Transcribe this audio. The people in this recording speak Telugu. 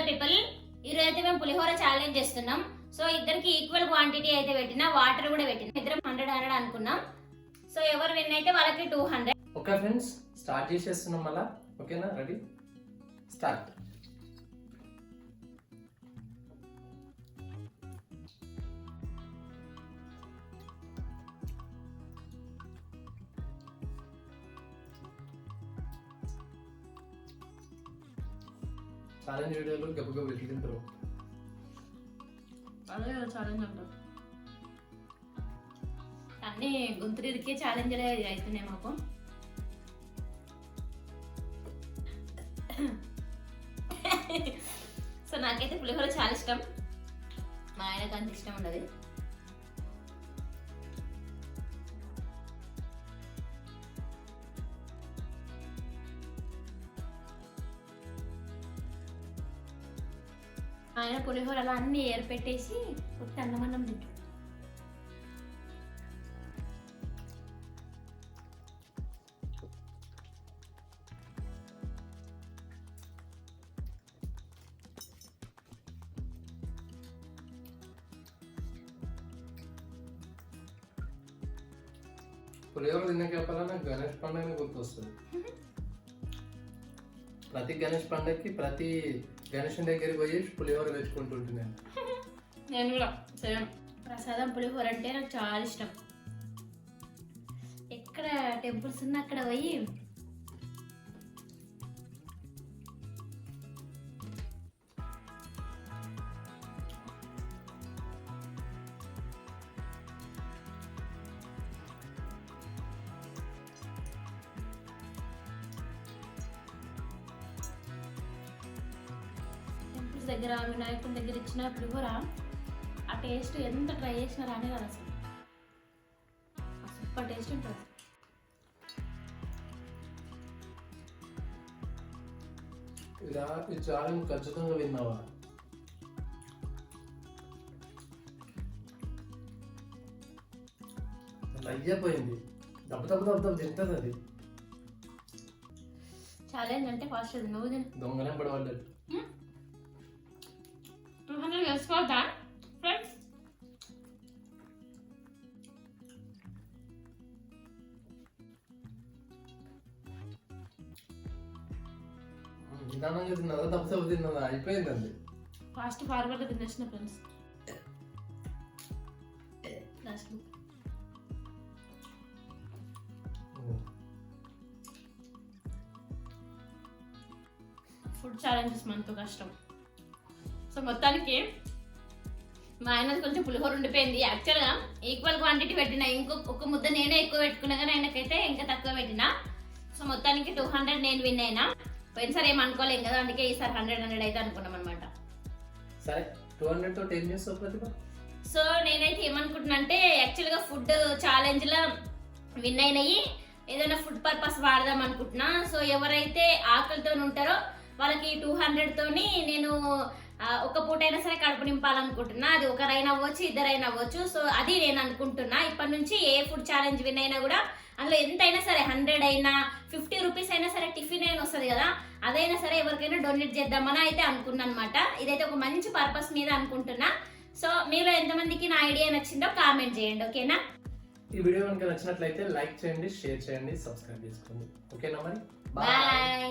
హలో పీపుల్ ఈరోజు అయితే మేము పులిహోర ఛాలెంజ్ చేస్తున్నాం. సో ఇద్దరికి ఈక్వల్ క్వాంటిటీ అయితే పెట్టినా వాటర్ కూడా పెట్టినా. ఇద్దరం హండ్రెడ్ హండ్రెడ్ అనుకున్నాం. సో ఎవరు విన్ అయితే వాళ్ళకి two hundred okay friends start చేసేస్తున్నాం మళ్ళా. ఓకేనా రెడీ స్టార్ట్ ఛాలెంజ్ వీడియోలు గబ్బు గబ్బు ఎట్లు తింటారు అదే ఛాలెంజ్ అంటారు అన్ని గుంతురికే ఛాలెంజ్ అవుతున్నాయి మాకు. సో నాకైతే పులిహోర చాలా ఇష్టం. మా ఆయనకు అంత ఇష్టం ఉండదు. ఆయన పులిహోర అలా అన్ని ఏర్పెట్టేసి ఉత్త అన్నమన్నం తింటాడు. పులిహోర తిన్నాక చెప్పాలా? నాకు గణేష్ పండుగ గుర్తొస్తుంది. ప్రతి గణేష్ పండుగకి ప్రతి గణేష్ దగ్గరికి పోయి పులిహోర తెచ్చుకుంటుంటున్నాను. నేను కూడా సేమ్ ప్రసాదం పులిహోర అంటే నాకు చాలా ఇష్టం. ఎక్కడ టెంపుల్స్ ఉన్నా అక్కడ పోయి దగ్గర వినాయకుని దగ్గర ఇచ్చిన పులిహోర ఆ టేస్ట్ ఎంత ట్రై చేసినా రానే కాదు అసలు. సూపర్ టేస్ట్ ఉంటుంది ఇలా ఈ ఛాలెంజ్ ఖచ్చితంగా విన్నావా? అయ్యపోయింది. దెబ్బ దెబ్బ దెబ్బ దెబ్బ తింటుంది అది. ఛాలెంజ్ అంటే ఫాస్ట్ నువ్వు దొంగనే పడవడ్డది టూ హండ్రెడ్ వేసుకోవద్దా ఫ్రెండ్స్ నిదానంగా తిన్నదా దెబ్బ తిన్నదా అయిపోయింది అది. ఫాస్ట్ ఫార్వర్డ్ తినేసిన ఫ్రెండ్స్ లాస్ట్ ఫుడ్ ఛాలెంజెస్ మనతో కష్టం. సో మొత్తానికి మా ఆయన కొంచెం పులిహోర ఉండిపోయింది. యాక్చువల్గా ఈక్వల్ క్వాంటిటీ పెట్టిన. ఇంకో ఒక ముద్ద నేనే ఎక్కువ పెట్టుకున్నా కానీ ఆయనకైతే ఇంకా తక్కువ పెట్టిన. సో మొత్తానికి టూ హండ్రెడ్ నేను విన్ అయినా. పోయినసారి ఏం అనుకోలేం కదా అందుకే ఈసారి హండ్రెడ్ హండ్రెడ్ అయితే అనుకున్నాం అనమాట సరే టూ హండ్రెడ్ తోటి ఏం చేస్తావు ప్రతిభ? సో నేనైతే ఏమనుకుంటున్నా అంటే యాక్చువల్గా ఫుడ్ ఛాలెంజ్లో విన్ అయినాయి. ఏదైనా ఫుడ్ పర్పస్ వాడదాం అనుకుంటున్నా. సో ఎవరైతే ఆకలితో ఉంటారో వాళ్ళకి టూ హండ్రెడ్ తోని నేను ఒక పూట అయినా సరే కడుపు నింపాలనుకుంటున్నా అది ఒకరైనా అవ్వచ్చు ఇద్దరైనా అవ్వచ్చు. సో అది నేను అనుకుంటున్నా. ఇప్పటి నుంచి ఏ ఫుడ్ ఛాలెంజ్ విన్ అయినా కూడా అందులో ఎంతైనా సరే హండ్రెడ్ అయినా ఫిఫ్టీ రూపీస్ అయినా సరే టిఫిన్ అయినా వస్తుంది కదా అదైనా సరే ఎవరికైనా డొనేట్ చేద్దామని అయితే అనుకున్నా అనమాట ఇదైతే ఒక మంచి పర్పస్ మీద అనుకుంటున్నా. సో మీలో ఎంతమందికి నా ఐడియా నచ్చిందో కామెంట్ చేయండి ఓకేనా? ఈ వీడియో కనుక నచ్చినట్లయితే లైక్ చేయండి షేర్ చేయండి సబ్స్క్రైబ్ చేసుకోండి. ఓకేనా మరి? బాయ్.